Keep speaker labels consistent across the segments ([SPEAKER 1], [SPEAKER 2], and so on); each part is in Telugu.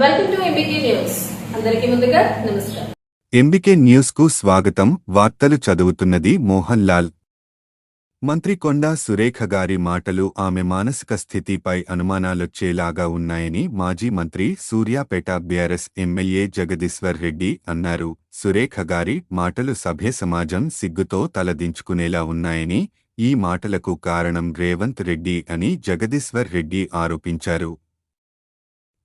[SPEAKER 1] Welcome to MBK news. అందరికీ ముందుగా నమస్కారం.
[SPEAKER 2] ఎంబికే న్యూస్కు స్వాగతం. వార్తలు చదువుతున్నది మోహన్ లాల్ మంత్రి కొండా సురేఖ గారి మాటలు ఆమె మానసిక స్థితిపై అనుమానాలొచ్చేలాగా ఉన్నాయని మాజీ మంత్రి సూర్యాపేట బీఆర్ఎస్ ఎమ్మెల్యే జగదీశ్వర్ రెడ్డి అన్నారు. సురేఖ గారి మాటలు సభ్య సమాజం సిగ్గుతో తలదించుకునేలా ఉన్నాయని ఈ మాటలకు కారణం రేవంత్ రెడ్డి అని జగదీశ్వర్ రెడ్డి ఆరోపించారు.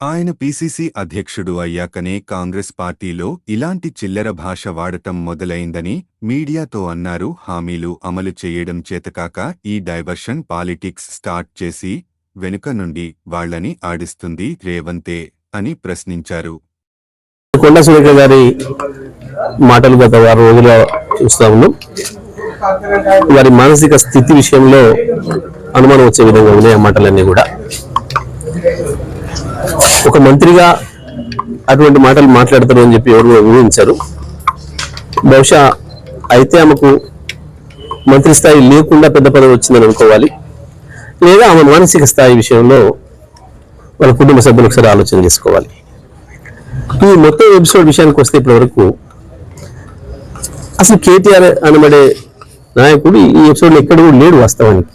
[SPEAKER 2] ఆయన పీసీసీ అధ్యక్షుడు అయ్యాకనే కాంగ్రెస్ పార్టీలో ఇలాంటి చిల్లర భాష వాడటం మొదలైందని మీడియాతో అన్నారు. హామీలు అమలు చేయడం చేతకాక ఈ డైవర్షన్ పాలిటిక్స్ స్టార్ట్ చేసి వెనుక నుండి వాళ్ళని ఆడిస్తుంది రేవంతే అని ప్రశ్నించారు.
[SPEAKER 3] కొండ సురేఖ గారి మాటలు గత వారం రోజుల్లో చూస్తా ఉన్నాం. వారి మానసిక స్థితి విషయంలో అనుమానం వచ్చే విధంగా ఉన్నాయి ఆ మాటలన్నీ కూడా. ఒక మంత్రిగా అటువంటి మాటలు మాట్లాడతారు అని చెప్పి ఎవరు ఊహించారు. బహుశా అయితే ఆమెకు మంత్రి స్థాయి లేకుండా పెద్ద పదవి వచ్చిందని అనుకోవాలి. లేదా ఆమె మానసిక స్థాయి విషయంలో వాళ్ళ కుటుంబ సభ్యులు ఒకసారి ఆలోచన చేసుకోవాలి. ఈ మొత్తం ఎపిసోడ్ విషయానికి వస్తే ఇప్పటివరకు అసలు కేటీఆర్ అనబడే నాయకుడు ఈ ఎపిసోడ్లో ఎక్కడ కూడా లేడు వాస్తవానికి.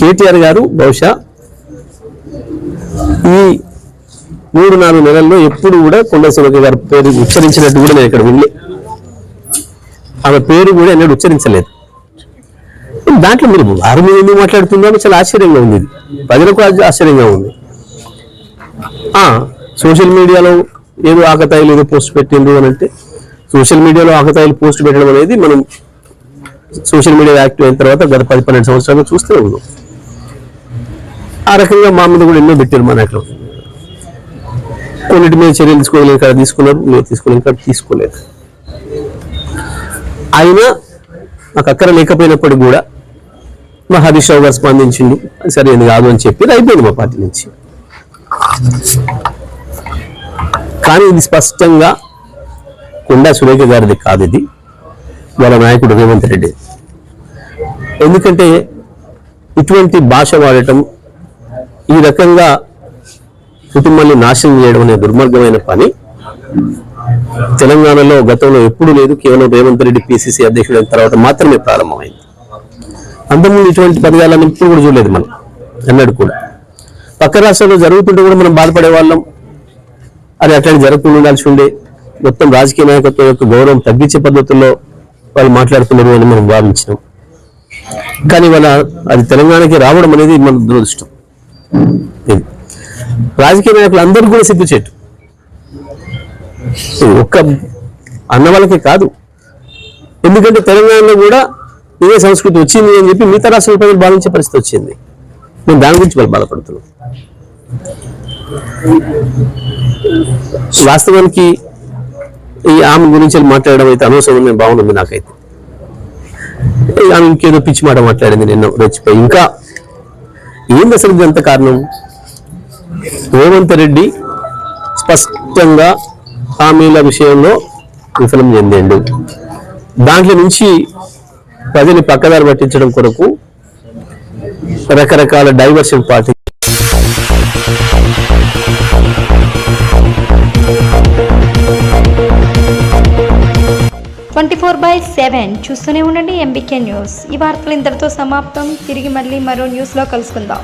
[SPEAKER 3] కేటీఆర్ గారు బహుశా ఈ మూడు నాలుగు నెలల్లో ఎప్పుడు కూడా కొండ సురేఖ గారి పేరు ఉచ్చరించినట్టు కూడా నేను ఇక్కడ వినలే ఆమె పేరు కూడా ఎన్నడూ ఉచ్చరించలేదు. దాంట్లో మీరు వారు మీద ఎందుకు మాట్లాడుతుందో చాలా ఆశ్చర్యంగా ఉంది ఇది. ప్రజలకు ఆశ్చర్యంగా ఉంది. సోషల్ మీడియాలో ఏదో ఆకతాయిలు ఏదో పోస్ట్ పెట్టిండ్రు అని అంటే సోషల్ మీడియాలో ఆకతాయిలు పోస్ట్ పెట్టడం అనేది మనం సోషల్ మీడియా యాక్టివ్ అయిన తర్వాత గత పది పన్నెండు సంవత్సరాలు చూస్తే ఉన్నాం. ఆ రకంగా మా మీద కూడా ఎన్నో పెట్టారు మా నాయకులు. కొన్నిటి మీద చర్యలు తీసుకోలేదు ఇక్కడ తీసుకున్నారు మీరు తీసుకోలేదు ఇక్కడ తీసుకోలేదు. అయినా నాకు అక్కర లేకపోయినప్పటికీ కూడా మా హరీష్ రావు గారు స్పందించింది సరే సరైనది కాదు అని చెప్పి అయిపోయింది మా పార్టీ నుంచి. కానీ ఇది స్పష్టంగా కొండా సురేఖ గారిది కాదు ఇది వాళ్ళ నాయకుడు రేవంత్ రెడ్డి. ఎందుకంటే ఇటువంటి భాష వాడటం ఈ రకంగా కుటుంబాన్ని నాశనం చేయడం అనే దుర్మార్గమైన పని. తెలంగాణలో గతంలో ఎప్పుడూ లేదు. కేవలం రేవంత్ రెడ్డి పిసిసి అధ్యక్షుడైన తర్వాత మాత్రమే ప్రారంభమైంది. అంతకుముందు ఇటువంటి పదజాలను ఇప్పుడు కూడా చూడలేదు మనం. ఎన్నడూ కూడా. పక్క రాష్ట్రాల్లో జరుగుతుంటే కూడా మనం బాధపడే వాళ్ళం. అది అట్లాంటి జరగకుండా ఉండాల్సి ఉండే మొత్తం రాజకీయ నాయకత్వం యొక్క గౌరవం తగ్గించే పద్ధతుల్లో వాళ్ళు మాట్లాడుతున్నారు అని మనం భావించినాం. కానీ వాళ్ళ అది తెలంగాణకి రావడం అనేది మన దురదృష్టం. ఇది రాజకీయ నాయకులు అందరికీ కూడా సిద్ధి ఇది ఒక్క అన్న వాళ్ళకే కాదు. ఎందుకంటే తెలంగాణలో కూడా ఇదే సంస్కృతి వచ్చింది అని చెప్పి మిగతా రాష్ట్రాల ప్రజలు పరిస్థితి వచ్చింది. నేను దాని గురించి వాళ్ళు బాధపడుతున్నాను వాస్తవానికి ఈ ఆమె గురించి మాట్లాడడం అయితే అనవసరం బాగుంది నాకైతే. ఆమె ఇంకేదో పిచ్చి మాట మాట్లాడింది నిన్న రెచ్చిపోయి ఇంకా ఏంది అసలు ఇదంత కారణం? రేవంత్ రెడ్డి స్పష్టంగా హామీల విషయంలో విఫలం చెందిండు. దాంట్లో నుంచి ప్రజల్ని పక్కదారి పట్టించడం కొరకు రకరకాల diversion party
[SPEAKER 4] twenty four by seven చూస్తూనే ఉండండి ఎంబీకే న్యూస్. ఈ వార్తలు ఇంతటితో సమాప్తం. తిరిగి మళ్ళీ మరో న్యూస్లో కలుసుకుందాం.